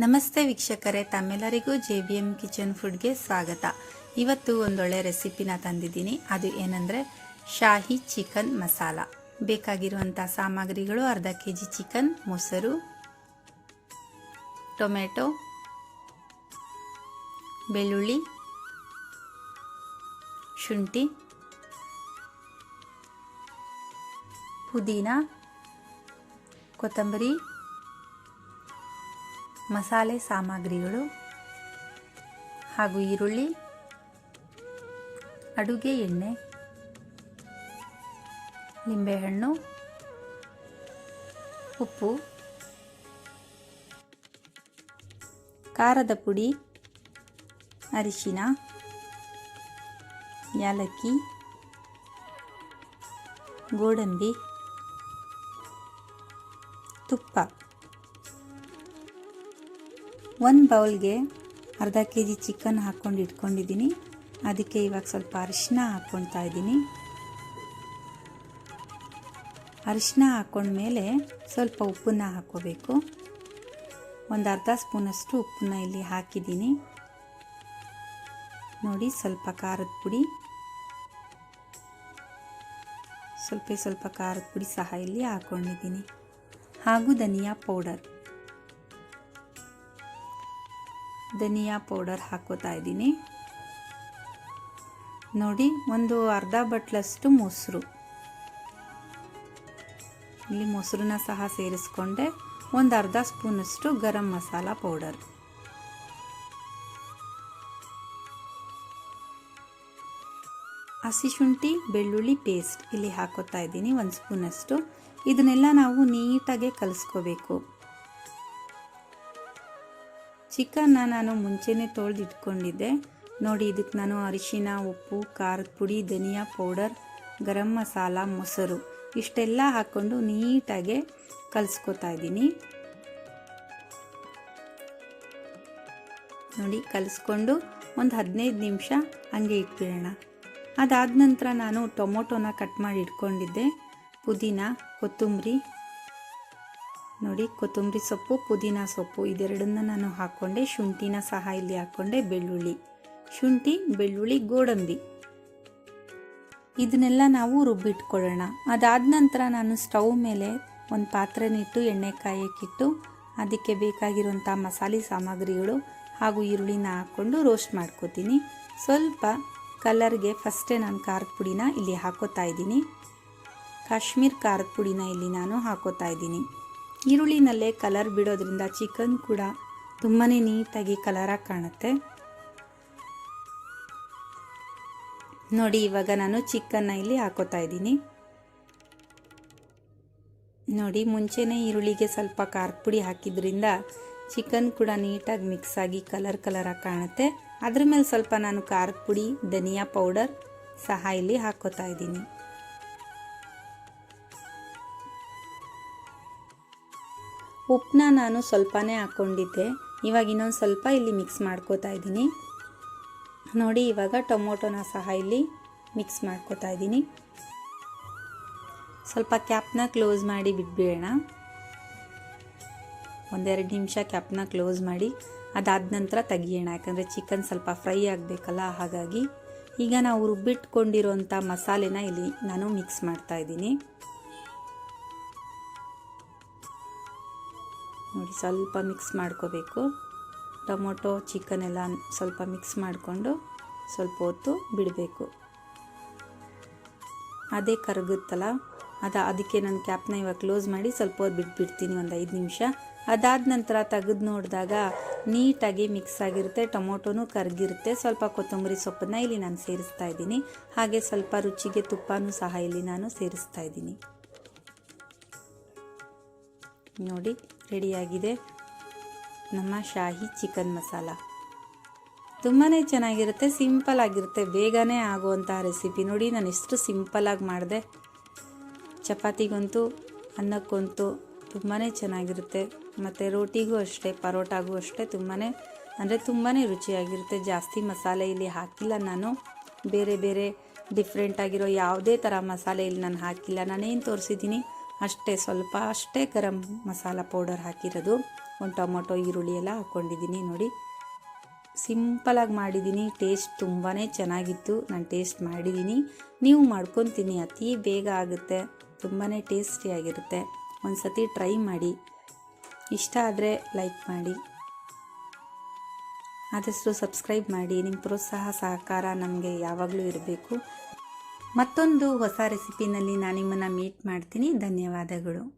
ನಮಸ್ತೆ ವೀಕ್ಷಕರೇ, ತಮ್ಮೆಲ್ಲರಿಗೂ ಜೆ ಬಿ ಎಂ ಕಿಚನ್ ಫುಡ್ಗೆ ಸ್ವಾಗತ. ಇವತ್ತು ಒಂದೊಳ್ಳೆ ರೆಸಿಪಿನ ತಂದಿದ್ದೀನಿ. ಅದು ಏನಂದರೆ, ಶಾಹಿ ಚಿಕನ್ ಮಸಾಲ. ಬೇಕಾಗಿರುವಂಥ ಸಾಮಗ್ರಿಗಳು ಅರ್ಧ ಕೆ ಜಿ ಚಿಕನ್, ಮೊಸರು, ಟೊಮೆಟೊ, ಬೆಳ್ಳುಳ್ಳಿ, ಶುಂಠಿ, ಪುದೀನ, ಕೊತ್ತಂಬರಿ ಮಸಾಲೆ ಸಾಮಗ್ರಿಗಳು ಹಾಗೂ ಈರುಳ್ಳಿ ಅಡುಗೆ ಎಣ್ಣೆ ನಿಂಬೆಹಣ್ಣು ಉಪ್ಪು ಖಾರದ ಪುಡಿ ಅರಿಶಿನ ಯಾಲಕ್ಕಿ ಗೋಡಂಬಿ ತುಪ್ಪ. ಒಂದು ಬೌಲ್ಗೆ ಅರ್ಧ ಕೆ ಜಿ ಚಿಕನ್ ಹಾಕ್ಕೊಂಡು ಇಟ್ಕೊಂಡಿದ್ದೀನಿ. ಅದಕ್ಕೆ ಇವಾಗ ಸ್ವಲ್ಪ ಅರಿಶಿನ ಹಾಕ್ಕೊಳ್ತಾ ಇದ್ದೀನಿ. ಅರಿಶಿನ ಹಾಕ್ಕೊಂಡ್ಮೇಲೆ ಸ್ವಲ್ಪ ಉಪ್ಪನ್ನ ಹಾಕ್ಕೋಬೇಕು. ಒಂದು ಅರ್ಧ ಸ್ಪೂನಷ್ಟು ಉಪ್ಪನ್ನ ಇಲ್ಲಿ ಹಾಕಿದ್ದೀನಿ. ನೋಡಿ, ಸ್ವಲ್ಪ ಖಾರದ ಪುಡಿ. ಸ್ವಲ್ಪ ಸ್ವಲ್ಪ ಖಾರದ ಪುಡಿ ಸಹ ಇಲ್ಲಿ ಹಾಕ್ಕೊಂಡಿದ್ದೀನಿ. ಹಾಗೂ ಧನಿಯಾ ಪೌಡರ್. ಧನಿಯಾ ಪೌಡರ್ ಹಾಕೋತಾ ಇದ್ದೀನಿ. ನೋಡಿ, ಒಂದು ಅರ್ಧ ಬಟ್ಲಷ್ಟು ಮೊಸರು. ಇಲ್ಲಿ ಮೊಸರನ್ನ ಸಹ ಸೇರಿಸ್ಕೊಂಡೆ. ಒಂದು ಅರ್ಧ ಸ್ಪೂನಷ್ಟು ಗರಂ ಮಸಾಲ ಪೌಡರ್. ಹಸಿ ಶುಂಠಿ, ಬೆಳ್ಳುಳ್ಳಿ ಪೇಸ್ಟ್ ಇಲ್ಲಿ ಹಾಕೋತಾ ಇದ್ದೀನಿ, ಒಂದು ಸ್ಪೂನಷ್ಟು. ಇದನ್ನೆಲ್ಲ ನಾವು ನೀಟಾಗಿ ಕಲಿಸ್ಕೋಬೇಕು. ಚಿಕನ್ನ ನಾನು ಮುಂಚೆನೇ ತೊಳೆದು ಇಟ್ಕೊಂಡಿದ್ದೆ ನೋಡಿ, ಇದಕ್ಕೆ ನಾನು ಅರಿಶಿನ, ಉಪ್ಪು, ಖಾರದ ಪುಡಿ, ಧನಿಯಾ ಪೌಡರ್, ಗರಂ ಮಸಾಲ, ಮೊಸರು ಇಷ್ಟೆಲ್ಲ ಹಾಕ್ಕೊಂಡು ನೀಟಾಗಿ ಕಲಿಸ್ಕೊತಾ ಇದ್ದೀನಿ. ನೋಡಿ, ಕಲಿಸ್ಕೊಂಡು ಒಂದು ಹದಿನೈದು ನಿಮಿಷ ಹಂಗೆ ಇಟ್ಬಿಡೋಣ. ಅದಾದ ನಂತರ ನಾನು ಟೊಮೊಟೊನ ಕಟ್ ಮಾಡಿ ಇಟ್ಕೊಂಡಿದ್ದೆ. ಪುದೀನ, ಕೊತ್ತಂಬರಿ ನೋಡಿ, ಕೊತ್ತಂಬರಿ ಸೊಪ್ಪು, ಪುದೀನ ಸೊಪ್ಪು, ಇದೆರಡನ್ನ ನಾನು ಹಾಕ್ಕೊಂಡೆ ಶುಂಠಿನ ಸಹ ಇಲ್ಲಿ ಹಾಕ್ಕೊಂಡೆ ಬೆಳ್ಳುಳ್ಳಿ. ಶುಂಠಿ, ಬೆಳ್ಳುಳ್ಳಿ, ಗೋಡಂಬಿ. ಇದನ್ನೆಲ್ಲ ನಾವು ರುಬ್ಬಿಟ್ಕೊಳ್ಳೋಣ. ಅದಾದ ನಂತರ ನಾನು ಸ್ಟವ್ ಮೇಲೆ ಒಂದು ಪಾತ್ರೆನಿಟ್ಟು ಎಣ್ಣೆ ಕಾಯಕ್ಕಿಟ್ಟು ಅದಕ್ಕೆ ಬೇಕಾಗಿರುವಂಥ ಮಸಾಲೆ ಸಾಮಗ್ರಿಗಳು ಹಾಗೂ ಈರುಳ್ಳಿನ ಹಾಕ್ಕೊಂಡು ರೋಸ್ಟ್ ಮಾಡ್ಕೋತೀನಿ. ಸ್ವಲ್ಪ ಕಲರ್ಗೆ ಫಸ್ಟೇ ನಾನು ಖಾರದ ಪುಡಿನ ಇಲ್ಲಿ ಹಾಕೋತಾ ಇದ್ದೀನಿ. ಕಾಶ್ಮೀರ್ ಖಾರದ ಪುಡಿನ ಇಲ್ಲಿ ನಾನು ಹಾಕೋತಾ ಇದ್ದೀನಿ. ಈರುಳ್ಳಿನಲ್ಲೇ ಕಲರ್ ಬಿಡೋದ್ರಿಂದ ಚಿಕನ್ ಕೂಡ ತುಂಬಾ ನೀಟಾಗಿ ಕಲರಾಗಿ ಕಾಣುತ್ತೆ. ನೋಡಿ, ಇವಾಗ ನಾನು ಚಿಕನ್ನ ಇಲ್ಲಿ ಹಾಕೋತಾ ಇದ್ದೀನಿ. ನೋಡಿ, ಮುಂಚೆನೇ ಈರುಳ್ಳಿಗೆ ಸ್ವಲ್ಪ ಖಾರದ ಪುಡಿ ಹಾಕಿದ್ರಿಂದ ಚಿಕನ್ ಕೂಡ ನೀಟಾಗಿ ಮಿಕ್ಸ್ ಆಗಿ ಕಲರ್ ಕಲರಾಗಿ ಕಾಣುತ್ತೆ. ಅದ್ರ ಮೇಲೆ ಸ್ವಲ್ಪ ನಾನು ಖಾರದ ಪುಡಿ, ಧನಿಯಾ ಪೌಡರ್ ಸಹ ಇಲ್ಲಿ ಹಾಕೋತಾ ಇದ್ದೀನಿ. ಉಪ್ಪನ್ನ ನಾನು ಸ್ವಲ್ಪನೇ ಹಾಕ್ಕೊಂಡಿದ್ದೆ. ಇವಾಗ ಇನ್ನೊಂದು ಸ್ವಲ್ಪ ಇಲ್ಲಿ ಮಿಕ್ಸ್ ಮಾಡ್ಕೋತಾ ಇದ್ದೀನಿ. ನೋಡಿ, ಇವಾಗ ಟೊಮೊಟೊನ ಸಹ ಇಲ್ಲಿ ಮಿಕ್ಸ್ ಮಾಡ್ಕೋತಾ ಇದ್ದೀನಿ. ಸ್ವಲ್ಪ ಕ್ಯಾಪ್ನ ಕ್ಲೋಸ್ ಮಾಡಿ ಬಿಟ್ಬಿಡೋಣ. ಒಂದೆರಡು ನಿಮಿಷ ಕ್ಯಾಪ್ನ ಕ್ಲೋಸ್ ಮಾಡಿ, ಅದಾದ ನಂತರ ತೆಗಿಯೋಣ. ಯಾಕಂದರೆ ಚಿಕನ್ ಸ್ವಲ್ಪ ಫ್ರೈ ಆಗಬೇಕಲ್ಲ, ಹಾಗಾಗಿ. ಈಗ ನಾವು ರುಬ್ಬಿಟ್ಕೊಂಡಿರೋಂಥ ಮಸಾಲೆನ ಇಲ್ಲಿ ನಾನು ಮಿಕ್ಸ್ ಮಾಡ್ತಾ ಇದ್ದೀನಿ. ನೋಡಿ, ಸ್ವಲ್ಪ ಮಿಕ್ಸ್ ಮಾಡ್ಕೋಬೇಕು. ಟೊಮೊಟೊ ಚಿಕನ್ ಎಲ್ಲ ಸ್ವಲ್ಪ ಮಿಕ್ಸ್ ಮಾಡಿಕೊಂಡು ಸ್ವಲ್ಪ ಹೊತ್ತು ಬಿಡಬೇಕು. ಅದೇ ಕರಗುತ್ತಲ್ಲ, ಅದ ಅದಕ್ಕೆ ನಾನು ಕ್ಯಾಪ್ನ ಇವಾಗ ಕ್ಲೋಸ್ ಮಾಡಿ ಸ್ವಲ್ಪ ಹೊತ್ತು ಬಿಟ್ಬಿಡ್ತೀನಿ ಒಂದು ಐದು ನಿಮಿಷ. ಅದಾದ ನಂತರ ತೆಗೆದು ನೋಡಿದಾಗ ನೀಟಾಗಿ ಮಿಕ್ಸ್ ಆಗಿರುತ್ತೆ, ಟೊಮೊಟೊನೂ ಕರಗಿರುತ್ತೆ. ಸ್ವಲ್ಪ ಕೊತ್ತಂಬರಿ ಸೊಪ್ಪನ್ನ ಇಲ್ಲಿ ನಾನು ಸೇರಿಸ್ತಾ ಇದ್ದೀನಿ. ಹಾಗೆ ಸ್ವಲ್ಪ ರುಚಿಗೆ ತುಪ್ಪನೂ ಸಹ ಇಲ್ಲಿ ನಾನು ಸೇರಿಸ್ತಾ ಇದ್ದೀನಿ. ನೋಡಿ, ರೆಡಿಯಾಗಿದೆ. ನಮ್ಮ ಶಾಹಿ ಚಿಕನ್ ಮಸಾಲ. ತುಂಬಾ ಚೆನ್ನಾಗಿರುತ್ತೆ, ಸಿಂಪಲ್ ಆಗಿರುತ್ತೆ, ಬೇಗನೆ ಆಗುವಂಥ ರೆಸಿಪಿ. ನೋಡಿ, ನಾನು ಎಷ್ಟು ಸಿಂಪಲಾಗಿ ಮಾಡಿದೆ. ಚಪಾತಿಗಂತೂ, ಅನ್ನಕ್ಕಂತೂ ತುಂಬಾ ಚೆನ್ನಾಗಿರುತ್ತೆ. ಮತ್ತು ರೋಟಿಗೂ ಅಷ್ಟೇ, ಪರೋಟಾಗೂ ಅಷ್ಟೇ ತುಂಬಾ ಅಂದರೆ ತುಂಬಾ ರುಚಿಯಾಗಿರುತ್ತೆ. ಜಾಸ್ತಿ ಮಸಾಲೆ ಇಲ್ಲಿ ಹಾಕಿಲ್ಲ ನಾನು. ಬೇರೆ ಬೇರೆ ಡಿಫ್ರೆಂಟ್ ಆಗಿರೋ ಯಾವುದೇ ಥರ ಮಸಾಲೆ ಇಲ್ಲಿ ನಾನು ಹಾಕಿಲ್ಲ. ನಾನೇನು ತೋರಿಸಿದ್ದೀನಿ? ಅಷ್ಟೇ ಸ್ವಲ್ಪ ಅಷ್ಟೇ ಗರಂ ಮಸಾಲ ಪೌಡರ್ ಹಾಕಿರೋದು. ಒಂದು ಟೊಮೊಟೊ, ಈರುಳ್ಳಿ ಎಲ್ಲ ಹಾಕ್ಕೊಂಡಿದ್ದೀನಿ ನೋಡಿ. ಸಿಂಪಲಾಗಿ ಮಾಡಿದ್ದೀನಿ. ಟೇಸ್ಟ್ ತುಂಬಾ ಚೆನ್ನಾಗಿತ್ತು. ನಾನು ಟೇಸ್ಟ್ ಮಾಡಿದ್ದೀನಿ. ನೀವು ಮಾಡ್ಕೊತೀನಿ ಅತಿ ಬೇಗ ಆಗುತ್ತೆ. ತುಂಬಾ ಟೇಸ್ಟಿಯಾಗಿರುತ್ತೆ ಒಂದು ಸತಿ ಟ್ರೈ ಮಾಡಿ. ಇಷ್ಟ ಆದರೆ ಲೈಕ್ ಮಾಡಿ. ಆದಷ್ಟು ಸಬ್ಸ್ಕ್ರೈಬ್ ಮಾಡಿ. ನಿಮ್ಮ ಪ್ರೋತ್ಸಾಹ ಸಹಕಾರ ನಮಗೆ ಯಾವಾಗಲೂ ಇರಬೇಕು. ಮತ್ತೊಂದು ಹೊಸ ರೆಸಿಪಿನಲ್ಲಿ ನಾನು ನಿಮ್ಮನ್ನು ಮೀಟ್ ಮಾಡ್ತೀನಿ. ಧನ್ಯವಾದಗಳು.